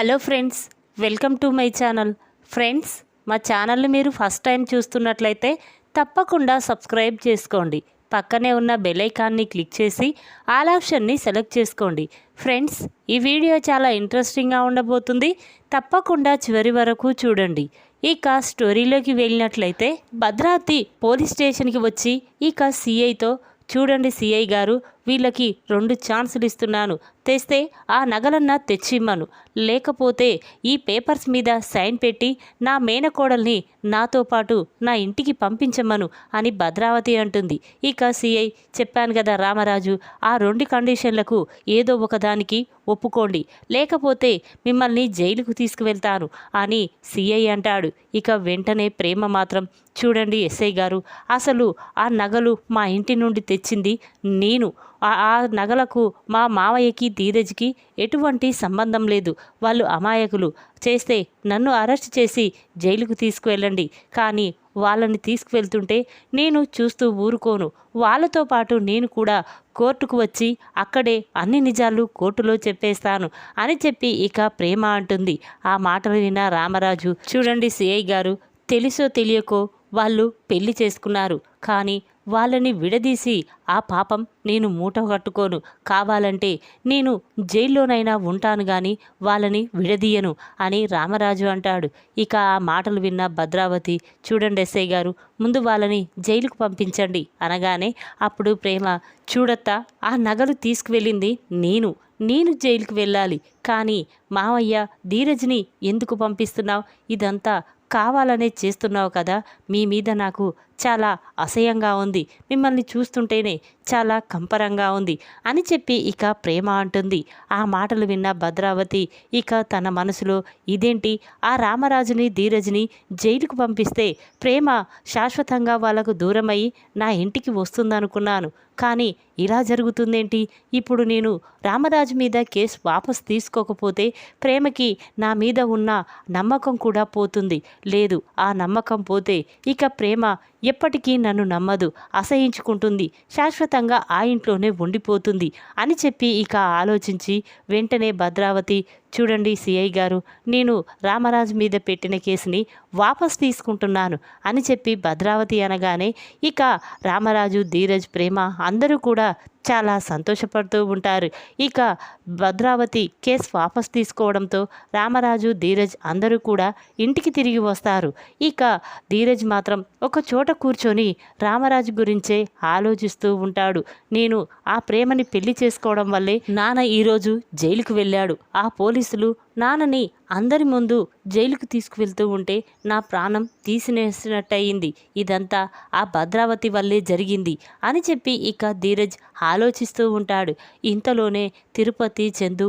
Hello friends welcome to my channel. Friends మా ఛానల్ని మీరు ఫస్ట్ టైం చూస్తున్నట్లయితే తప్పకుండా సబ్స్క్రైబ్ చేసుకోండి. పక్కనే ఉన్న బెలైకాన్ని క్లిక్ చేసి ఆల్ ఆప్షన్ని సెలెక్ట్ చేసుకోండి. ఫ్రెండ్స్ ఈ వీడియో చాలా ఇంట్రెస్టింగ్గా ఉండబోతుంది. తప్పకుండా చివరి వరకు చూడండి. ఇక స్టోరీలోకి వెళ్ళినట్లయితే భద్రాద్రి పోలీస్ స్టేషన్కి వచ్చి ఇక సీఐతో చూడండి సిఐ గారు వీళ్ళకి రెండు ఛాన్సులు ఇస్తున్నాను. తెస్తే ఆ నగలన్నా తెచ్చిమ్మను. లేకపోతే ఈ పేపర్స్ మీద సైన్ పెట్టి నా మేనకోడల్ని నాతో పాటు నా ఇంటికి పంపించమ్మను అని భద్రావతి అంటుంది. ఇక సిఐ చెప్పాను కదా రామరాజు ఆ రెండు కండిషన్లకు ఏదో ఒకదానికి ఒప్పుకోండి. లేకపోతే మిమ్మల్ని జైలుకు తీసుకువెళ్తాను అని సిఐ అంటాడు. ఇక వెంటనే ప్రేమ మాత్రం చూడండి ఎస్ఐ గారు అసలు ఆ నగలు మా ఇంటి నుండి తెచ్చింది నేను. ఆ నగలకు మా మావయ్యకి ధీరజ్కి ఎటువంటి సంబంధం లేదు. వాళ్ళు అమాయకులు. చేస్తే నన్ను అరెస్ట్ చేసి జైలుకు తీసుకువెళ్ళండి. కానీ వాళ్ళని తీసుకువెళ్తుంటే నేను చూస్తూ ఊరుకోను. వాళ్ళతో పాటు నేను కూడా కోర్టుకు వచ్చి అక్కడే అన్ని నిజాలు కోర్టులో చెప్పేస్తాను అని చెప్పి ఇక ప్రేమ అంటుంది. ఆ మాటలు విన్న రామరాజు చూడండి సిఐ గారు తెలుసో తెలియకో వాళ్ళు పెళ్ళి చేసుకున్నారు. కానీ వాళ్ళని విడదీసి ఆ పాపం నేను మూట కట్టుకోను. కావాలంటే నేను జైల్లోనైనా ఉంటాను గాని వాళ్ళని విడదీయను అని రామరాజు అంటాడు. ఇక ఆ మాటలు విన్న భద్రావతి చూడండి ఎస్ఐ గారు ముందు వాళ్ళని జైలుకు పంపించండి అనగానే అప్పుడు ప్రేమ చూడత్తా ఆ నగలు తీసుకువెళ్ళింది నేను. నేను జైలుకు వెళ్ళాలి. కానీ మావయ్య ధీరజ్ని ఎందుకు పంపిస్తున్నావు? ఇదంతా కావాలనే చేస్తున్నావు కదా. మీ మీద నాకు చాలా అసహ్యంగా ఉంది. మిమ్మల్ని చూస్తుంటేనే చాలా కంపరంగా ఉంది అని చెప్పి ఇక ప్రేమ అంటుంది. ఆ మాటలు విన్న భద్రావతి ఇక తన మనసులో ఇదేంటి? ఆ రామరాజుని ధీరజ్ని జైలుకు పంపిస్తే ప్రేమ శాశ్వతంగా వాళ్ళకు దూరమై నా ఇంటికి వస్తుందనుకున్నాను. కానీ ఇలా జరుగుతుందేంటి? ఇప్పుడు నేను రామరాజు మీద కేసు వాపస్ తీసుకోకపోతే ప్రేమకి నా మీద ఉన్న నమ్మకం కూడా పోతుంది. లేదు ఆ నమ్మకం పోతే ఇక ప్రేమ ఎప్పటికీ నన్ను నమ్మదు అసహించుకుంటుంది శాశ్వతంగా ఆ ఇంట్లోనే ఉండిపోతుంది అని చెప్పి ఇక ఆలోచించి వెంటనే భద్రావతి చూడండి సిఐ గారు నేను రామరాజు మీద పెట్టిన కేసుని వాపస్ తీసుకుంటున్నాను అని చెప్పి భద్రావతి అనగానే ఇక రామరాజు ధీరజ్ ప్రేమ అందరూ కూడా చాలా సంతోషపడుతూ ఉంటారు. ఇక భద్రావతి కేసు వాపస్ తీసుకోవడంతో రామరాజు ధీరజ్ అందరూ కూడా ఇంటికి తిరిగి వస్తారు. ఇక ధీరజ్ మాత్రం ఒక చోట కూర్చొని రామరాజు గురించే ఆలోచిస్తూ ఉంటాడు. నేను ఆ ప్రేమని పెళ్ళి చేసుకోవడం వల్లే నాన్న ఈరోజు జైలుకు వెళ్ళాడు. ఆ పోలీసులు నాన్నని అందరి ముందు జైలుకు తీసుకువెళ్తూ ఉంటే నా ప్రాణం తీసినేసినట్టయింది. ఇదంతా ఆ భద్రావతి వల్లే జరిగింది అని చెప్పి ఇక ధీరజ్ ఆలోచిస్తూ ఉంటాడు. ఇంతలోనే తిరుపతి చందు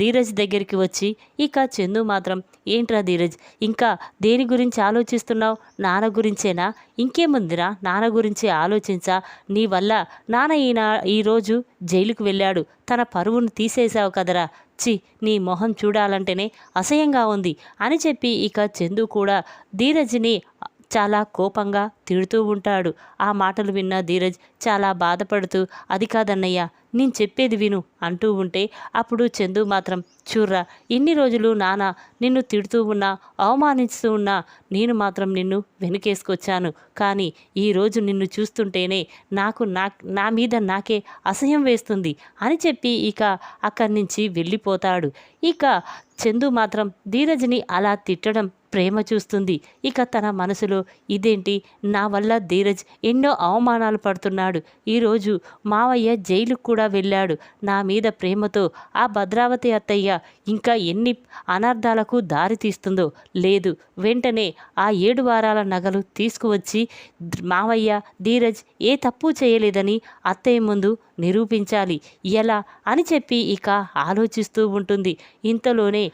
ధీరజ్ దగ్గరికి వచ్చి ఇక చందు మాత్రం ఏంట్రా ధీరజ్ ఇంకా దేని గురించి ఆలోచిస్తున్నావు? నాన్న గురించేనా? ఇంకేముందిరా? నాన్న గురించి ఆలోచించా. నీ వల్ల నాన్న ఈయన ఈరోజు జైలుకు వెళ్ళాడు. తన పరువును తీసేశావు కదరా. చి నీ మొహం చూడాలంటేనే అసహ్యంగా ఉంది అని చెప్పి ఇక చందు కూడా ధీరజ్ని చాలా కోపంగా తిడుతూ ఉంటాడు. ఆ మాటలు విన్న ధీరజ్ చాలా బాధపడుతూ అది కాదన్నయ్య నేను చెప్పేది విను అంటూ ఉంటే అప్పుడు చందు మాత్రం చూర్రా ఇన్ని రోజులు నానా నిన్ను తిడుతూ ఉన్నా అవమానిస్తూ ఉన్నా నేను మాత్రం నిన్ను వెనుకేసుకొచ్చాను. కానీ ఈరోజు నిన్ను చూస్తుంటేనే నాకు నా నా మీద నాకే అసహ్యం వేస్తుంది అని చెప్పి ఇక అక్కడి నుంచి వెళ్ళిపోతాడు. ఇక చందు మాత్రం ధీరజ్ని అలా తిట్టడం ప్రేమ చూస్తుంది. ఇక తన మనసులో ఇదేంటి? నా వల్ల ధీరజ్ ఎన్నో అవమానాలు పడుతున్నాడు. ఈరోజు మావయ్య జైలుకు కూడా వెళ్ళాడు. నా మీద ప్రేమతో ఆ భద్రావతి అత్తయ్య ఇంకా ఎన్ని అనర్థాలకు దారి తీస్తుందో లేదు. వెంటనే ఆ ఏడు వారాల నగలు తీసుకువచ్చి మావయ్య ధీరజ్ ఏ తప్పు చేయలేదని అత్తయ్య ముందు నిరూపించాలి. ఎలా? అని చెప్పి ఇక ఆలోచిస్తూ ఉంటుంది. ఇంతలోనే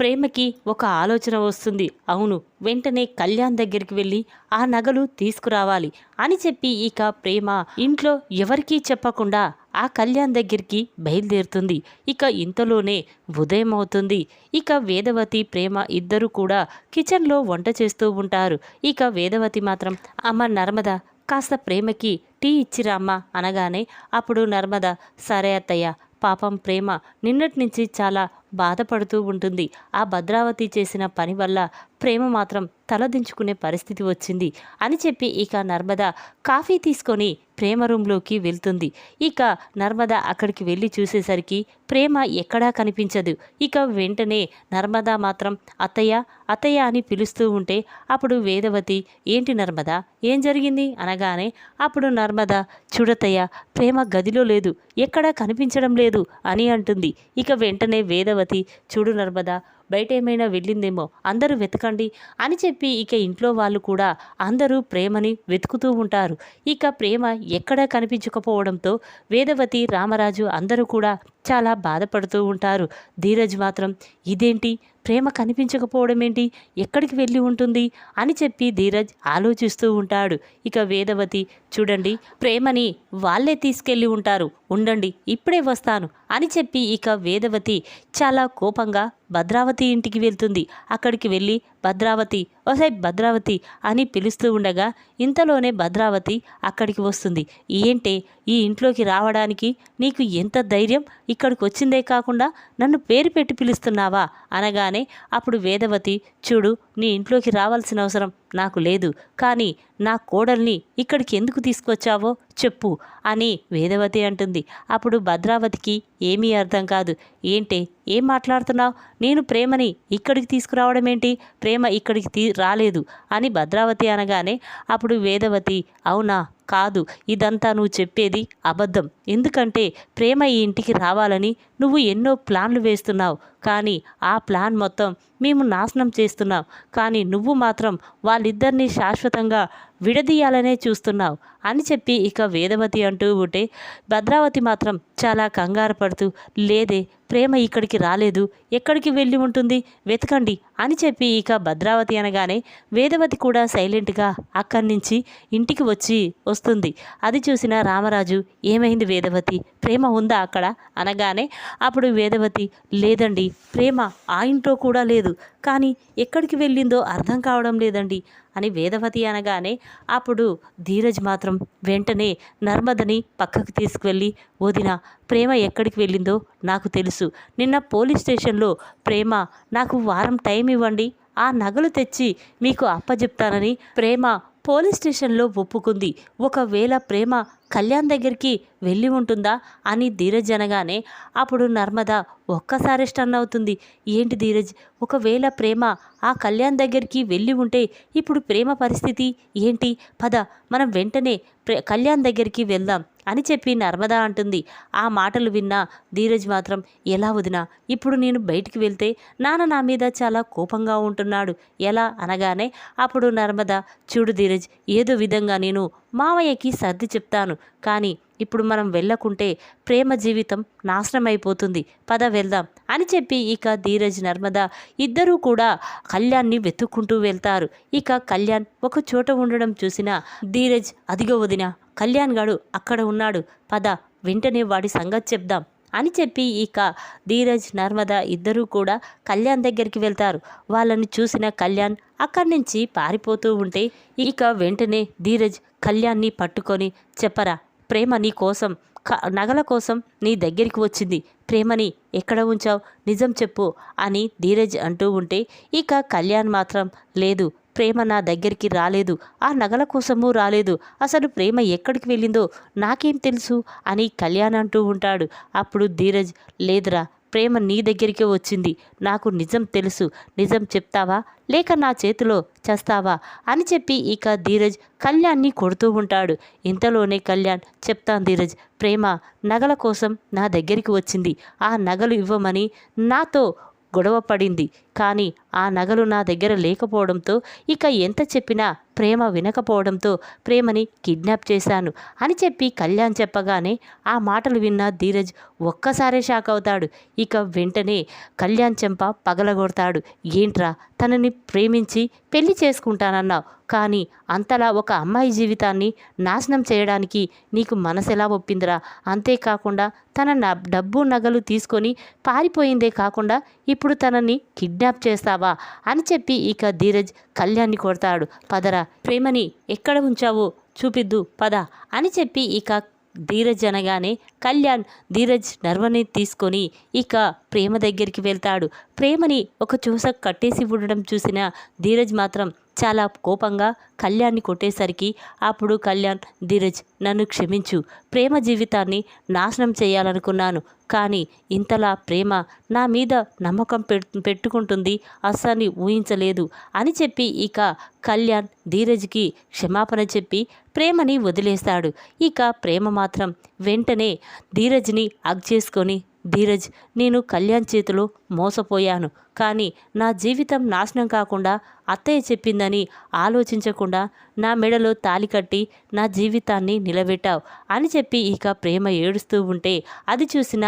ప్రేమకి ఒక ఆలోచన వస్తుంది. అవును వెంటనే కళ్యాణ్ దగ్గరికి వెళ్ళి ఆ నగలు తీసుకురావాలి అని చెప్పి ఇక ప్రేమ ఇంట్లో ఎవరికీ చెప్పకుండా ఆ కళ్యాణ్ దగ్గరికి బయలుదేరుతుంది. ఇక ఇంతలోనే ఉదయం అవుతుంది. ఇక వేదవతి ప్రేమ ఇద్దరు కూడా కిచెన్లో వంట చేస్తూ ఉంటారు. ఇక వేదవతి మాత్రం అమ్మ నర్మద కాస్త ప్రేమకి టీ ఇచ్చిరామ్మా అనగానే అప్పుడు నర్మద సరే అత్తయ్య పాపం ప్రేమ నిన్నటి నుంచి చాలా బాధపడుతూ ఉంటుంది. ఆ భద్రావతి చేసిన పని వల్ల ప్రేమ మాత్రం తలదించుకునే పరిస్థితి వచ్చింది. అని చెప్పి ఇక నర్మద కాఫీ తీసుకొని ప్రేమ రూమ్లోకి వెళ్తుంది. ఇక నర్మద అక్కడికి వెళ్ళి చూసేసరికి ప్రేమ ఎక్కడా కనిపించదు. ఇక వెంటనే నర్మద మాత్రం అత్తయ్య అత్తయ్య అని పిలుస్తూ ఉంటే అప్పుడు వేదవతి ఏంటి నర్మద ఏం జరిగింది? అనగానే అప్పుడు నర్మద చూడతయ్య ప్రేమ గదిలో లేదు ఎక్కడా కనిపించడం లేదు అని అంటుంది. ఇక వెంటనే వేదవతి చూడు నర్మదా బయట ఏమైనా వెళ్ళిందేమో అందరూ వెతకండి అని చెప్పి ఇక ఇంట్లో వాళ్ళు కూడా అందరూ ప్రేమని వెతుకుతూ ఉంటారు. ఇక ప్రేమ ఎక్కడా కనిపించకపోవడంతో వేదవతి రామరాజు అందరూ కూడా చాలా బాధపడుతూ ఉంటారు. ధీరజ్ మాత్రం ఇదేంటి? ప్రేమ కనిపించకపోవడం ఏంటి ఎక్కడికి వెళ్ళి ఉంటుంది? అని చెప్పి ధీరజ్ ఆలోచిస్తూ ఉంటాడు. ఇక వేదవతి చూడండి ప్రేమని వాళ్ళే తీసుకెళ్ళి ఉంటారు. ఉండండి ఇప్పుడే వస్తాను. అని చెప్పి ఇక వేదవతి చాలా కోపంగా భద్రావతి ఇంటికి వెళ్తుంది. అక్కడికి వెళ్ళి భద్రావతి ఓసై భద్రావతి అని పిలుస్తూ ఉండగా ఇంతలోనే భద్రావతి అక్కడికి వస్తుంది. ఏంటే? ఈ ఇంట్లోకి రావడానికి నీకు ఎంత ధైర్యం? ఇక్కడికి వచ్చిందే కాకుండా నన్ను పేరు పెట్టి పిలుస్తున్నావా? అనగానే అప్పుడు వేదవతి చూడు నీ ఇంట్లోకి రావాల్సిన అవసరం నాకు లేదు. కానీ నా కోడల్ని ఇక్కడికి ఎందుకు తీసుకొచ్చావో చెప్పు అని వేదవతి అంటుంది. అప్పుడు భద్రావతికి ఏమీ అర్థం కాదు. ఏంటే? ఏం మాట్లాడుతున్నావు? నేను ప్రేమని ఇక్కడికి తీసుకురావడం ఏంటి ప్రేమ ఇక్కడికి తీ రాలేదు అని భద్రావతి అనగానే అప్పుడు వేదవతి అవునా? కాదు ఇదంతా నువ్వు చెప్పేది అబద్ధం. ఎందుకంటే ప్రేమ ఈ ఇంటికి రావాలని నువ్వు ఎన్నో ప్లాన్లు వేస్తున్నావు. కానీ ఆ ప్లాన్ మొత్తం మేము నాశనం చేస్తున్నాం. కానీ నువ్వు మాత్రం వాళ్ళిద్దరినీ శాశ్వతంగా విడదీయాలనే చూస్తున్నావు. అని చెప్పి ఇక వేదవతి అంటూ ఉంటే భద్రావతి మాత్రం చాలా కంగారు పడుతూ లేదే ప్రేమ ఇక్కడికి రాలేదు. ఎక్కడికి వెళ్ళి ఉంటుంది? వెతకండి అని చెప్పి ఇక భద్రావతి అనగానే వేదవతి కూడా సైలెంట్గా అక్కడి నుంచి ఇంటికి వచ్చి వస్తుంది. అది చూసిన రామరాజు ఏమైంది వేదవతి? ప్రేమ ఉందా అక్కడ? అనగానే అప్పుడు వేదవతి లేదండి ప్రేమ ఆ ఇంట్లో కూడా లేదు. కానీ ఎక్కడికి వెళ్ళిందో అర్థం కావడం లేదండి అని వేదవతి అనగానే అప్పుడు ధీరజ్ మాత్రం వెంటనే నర్మదని పక్కకు తీసుకువెళ్ళి వదిన ప్రేమ ఎక్కడికి వెళ్ళిందో నాకు తెలుసు. నిన్న పోలీస్ స్టేషన్లో ప్రేమ నాకు వారం టైం ఇవ్వండి. ఆ నగలు తెచ్చి మీకు అప్పజెప్తానని ప్రేమ పోలీస్ స్టేషన్లో ఒప్పుకుంది. ఒకవేళ ప్రేమ కళ్యాణ్ దగ్గరికి వెళ్ళి ఉంటుందా అని ధీరజ్ అనగానే అప్పుడు నర్మద ఒక్కసారి స్టన్ అవుతుంది. ఏంటి ధీరజ్? ఒకవేళ ప్రేమ ఆ కళ్యాణ్ దగ్గరికి వెళ్ళి ఉంటే ఇప్పుడు ప్రేమ పరిస్థితి ఏంటి? పద మనం వెంటనే ప్రే కళ్యాణ్ దగ్గరికి వెళ్దాం అని చెప్పి నర్మద అంటుంది. ఆ మాటలు విన్న ధీరజ్ మాత్రం ఎలా వదినా ఇప్పుడు నేను బయటికి వెళ్తే నాన్న నా మీద చాలా కోపంగా ఉంటున్నాడు. ఎలా? అనగానే అప్పుడు నర్మద చూడు ధీరజ్ ఏదో విధంగా నేను మావయ్యకి సర్ది చెప్తాను. కానీ ఇప్పుడు మనం వెళ్ళకుంటే ప్రేమ జీవితం నాశనం అయిపోతుంది పద వెళ్దాం అని చెప్పి ఇక ధీరజ్ నర్మద ఇద్దరూ కూడా కళ్యాణ్ని వెతుక్కుంటూ వెళ్తారు. ఇక కళ్యాణ్ ఒక చోట ఉండడం చూసిన ధీరజ్ అదిగో వదిన కళ్యాణ్ గాడు అక్కడ ఉన్నాడు. పద వెంటనే వాడి సంగతి చెప్దాం. అని చెప్పి ఇక ధీరజ్ నర్మద ఇద్దరూ కూడా కళ్యాణ్ దగ్గరికి వెళ్తారు. వాళ్ళని చూసిన కళ్యాణ్ అక్కడి నుంచి పారిపోతూ ఉంటే ఇక వెంటనే ధీరజ్ కళ్యాణ్ని పట్టుకొని చెప్పరా ప్రేమ నీ కోసం క నగల కోసం నీ దగ్గరికి వచ్చింది. ప్రేమని ఎక్కడ ఉంచావు? నిజం చెప్పు అని ధీరజ్ అంటూ ఉంటే ఇక కళ్యాణ్ మాత్రం లేదు ప్రేమ నా దగ్గరికి రాలేదు. ఆ నగల కోసము రాలేదు. అసలు ప్రేమ ఎక్కడికి వెళ్ళిందో నాకేం తెలుసు? అని కళ్యాణ్ అంటూ ఉంటాడు. అప్పుడు ధీరజ్ లేదురా ప్రేమ నీ దగ్గరికే వచ్చింది. నాకు నిజం తెలుసు. నిజం చెప్తావా? లేక నా చేతిలో చేస్తావా? అని చెప్పి ఇక ధీరజ్ కళ్యాణ్ని కొడుతూ ఉంటాడు. ఇంతలోనే కళ్యాణ్ చెప్తాను ధీరజ్ ప్రేమ నగల కోసం నా దగ్గరికి వచ్చింది. ఆ నగలు ఇవ్వమని నాతో గొడవ పడింది. కానీ ఆ నగలు నా దగ్గర లేకపోవడంతో ఇక ఎంత చెప్పినా ప్రేమ వినకపోవడంతో ప్రేమని కిడ్నాప్ చేశాను అని చెప్పి కళ్యాణ్ చెప్పగానే ఆ మాటలు విన్న ధీరజ్ ఒక్కసారే షాక్ అవుతాడు. ఇక వెంటనే కళ్యాణ్ చెంప పగలగొడతాడు. ఏంట్రా తనని ప్రేమించి పెళ్ళి చేసుకుంటానన్నావు? కానీ అంతలా ఒక అమ్మాయి జీవితాన్ని నాశనం చేయడానికి నీకు మనసెలా ఒప్పిందిరా? అంతేకాకుండా తన న- డబ్బు నగలు తీసుకొని పారిపోయిందే కాకుండా ఇప్పుడు తనని కిడ్నాప్ చేస్తావా? అని చెప్పి ఇక ధీరజ్ కళ్యాణ్ని కొడతాడు. పదరా ప్రేమని ఎక్కడ ఉంచావో? చూపిద్దు పద అని చెప్పి ఇక ధీరజ్ అనగానే కళ్యాణ్ ధీరజ్ నర్వని తీసుకొని ఇక ప్రేమ దగ్గరికి వెళ్తాడు. ప్రేమని ఒక చూస కట్టేసి ఉండడం చూసిన ధీరజ్ మాత్రం చాలా కోపంగా కళ్యాణ్ని కొట్టేసరికి అప్పుడు కళ్యాణ్ ధీరజ్ నన్ను క్షమించు. ప్రేమ జీవితాన్ని నాశనం చేయాలనుకున్నాను. కానీ ఇంతలా ప్రేమ నా మీద నమ్మకం పెట్టుకుంటుంది అస్సాన్ని ఊహించలేదు అని చెప్పి ఇక కళ్యాణ్ ధీరజ్కి క్షమాపణ చెప్పి ప్రేమని వదిలేస్తాడు. ఇక ప్రేమ మాత్రం వెంటనే ధీరజ్ని అగ్ చేసుకొని ధీరజ్ నేను కళ్యాణ్ చేతిలో మోసపోయాను. కానీ నా జీవితం నాశనం కాకుండా అత్తయ్య చెప్పిందని ఆలోచించకుండా నా మెడలో తాలి కట్టి నా జీవితాన్ని నిలబెట్టావు అని చెప్పి ఇక ప్రేమ ఏడుస్తూ ఉంటే అది చూసిన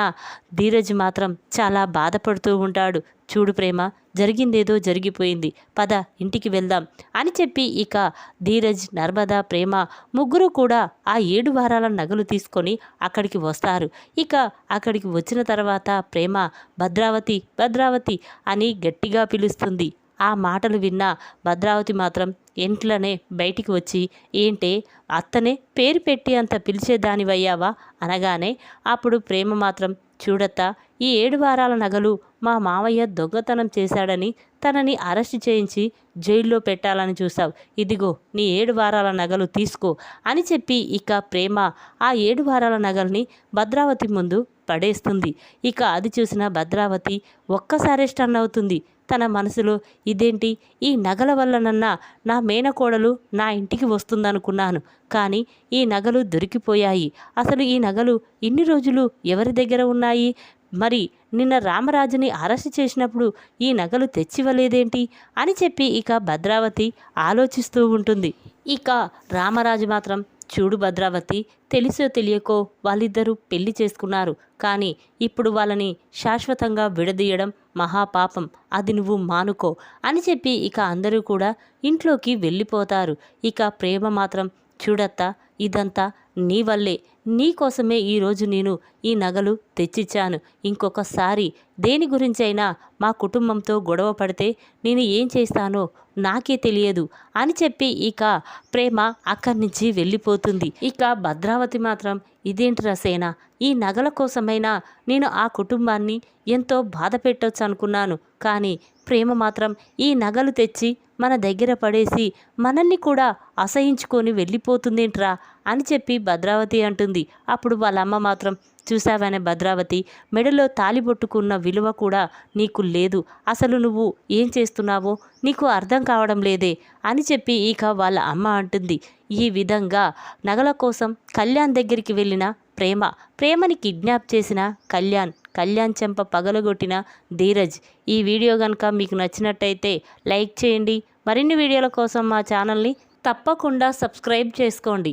ధీరజ్ మాత్రం చాలా బాధపడుతూ ఉంటాడు. చూడు ప్రేమ జరిగిందేదో జరిగిపోయింది. పద ఇంటికి వెళ్దాం అని చెప్పి ఇక ధీరజ్ నర్మదా ప్రేమ ముగ్గురు కూడా ఆ ఏడు వారాల నగలు తీసుకొని అక్కడికి వస్తారు. ఇక అక్కడికి వచ్చిన తర్వాత ప్రేమ భద్రావతి భద్రావతి అని గట్టిగా పిలుస్తుంది. ఆ మాటలు విన్న భద్రావతి మాత్రం ఇంట్లోనే బయటికి వచ్చి ఏంటే అత్తనే పేరు పెట్టి అంత పిలిచేదానివయ్యావా? అనగానే అప్పుడు ప్రేమ మాత్రం చూడత్తా ఈ ఏడు వారాల నగలు మా మావయ్య దొంగతనం చేశాడని తనని అరెస్ట్ చేయించి జైల్లో పెట్టాలని చూసావు ఇదిగో నీ ఏడు వారాల నగలు తీసుకో అని చెప్పి ఇక ప్రేమ ఆ ఏడు వారాల నగల్ని భద్రావతి ముందు పడేస్తుంది. ఇక అది చూసిన భద్రావతి ఒక్కసారే స్టన్ అవుతుంది. తన మనసులో ఇదేంటి? ఈ నగల వల్లనన్నా నా మేనకోడలు నా ఇంటికి వస్తుందనుకున్నాను. కానీ ఈ నగలు దొరికిపోయాయి. అసలు ఈ నగలు ఇన్ని రోజులు ఎవరి దగ్గర ఉన్నాయి? మరి నిన్న రామరాజుని అరెస్ట్ చేసినప్పుడు ఈ నగలు తెచ్చివ్వలేదేంటి? అని చెప్పి ఇక భద్రావతి ఆలోచిస్తూ ఉంటుంది. ఇక రామరాజు మాత్రం చూడు భద్రావతి తెలిసో తెలియకో వాళ్ళిద్దరూ పెళ్ళి చేసుకున్నారు. కానీ ఇప్పుడు వాళ్ళని శాశ్వతంగా విడదీయడం మహాపాపం. అది నువ్వు మానుకో అని చెప్పి ఇక అందరూ కూడా ఇంట్లోకి వెళ్ళిపోతారు. ఇక ప్రేమ మాత్రం చూడత్తా ఇదంతా నీ వల్లే. నీ కోసమే ఈరోజు నేను ఈ నగలు తెచ్చిచ్చాను. ఇంకొకసారి దేని గురించైనా మా కుటుంబంతో గొడవ పడితే నేను ఏం చేస్తానో నాకే తెలియదు అని చెప్పి ఇక ప్రేమ అక్కడి నుంచి వెళ్ళిపోతుంది. ఇక భద్రావతి మాత్రం ఇదేంటి రసేన? ఈ నగల కోసమైనా నేను ఆ కుటుంబాన్ని ఎంతో బాధ పెట్టొచ్చు అనుకున్నాను. కానీ ప్రేమ మాత్రం ఈ నగలు తెచ్చి మన దగ్గర పడేసి మనల్ని కూడా అసహించుకొని వెళ్ళిపోతుందేంట్రా? అని చెప్పి భద్రావతి అంటుంది. అప్పుడు వాళ్ళ అమ్మ మాత్రం చూసావనే భద్రావతి మెడలో తాలిబొట్టుకున్న విలువ కూడా నీకు లేదు. అసలు నువ్వు ఏం చేస్తున్నావో నీకు అర్థం కావడం లేదే అని చెప్పి ఇక వాళ్ళ అమ్మ అంటుంది. ఈ విధంగా నగల కోసం కళ్యాణ్ దగ్గరికి వెళ్ళిన ప్రేమ ప్రేమని కిడ్నాప్ చేసిన కళ్యాణ్ కళ్యాణ్ చెంప పగలగొట్టిన ధీరజ్. ఈ వీడియో కనుక మీకు నచ్చినట్టయితే లైక్ చేయండి. మరిన్ని వీడియోల కోసం మా ఛానల్ని తప్పకుండా సబ్స్క్రైబ్ చేసుకోండి.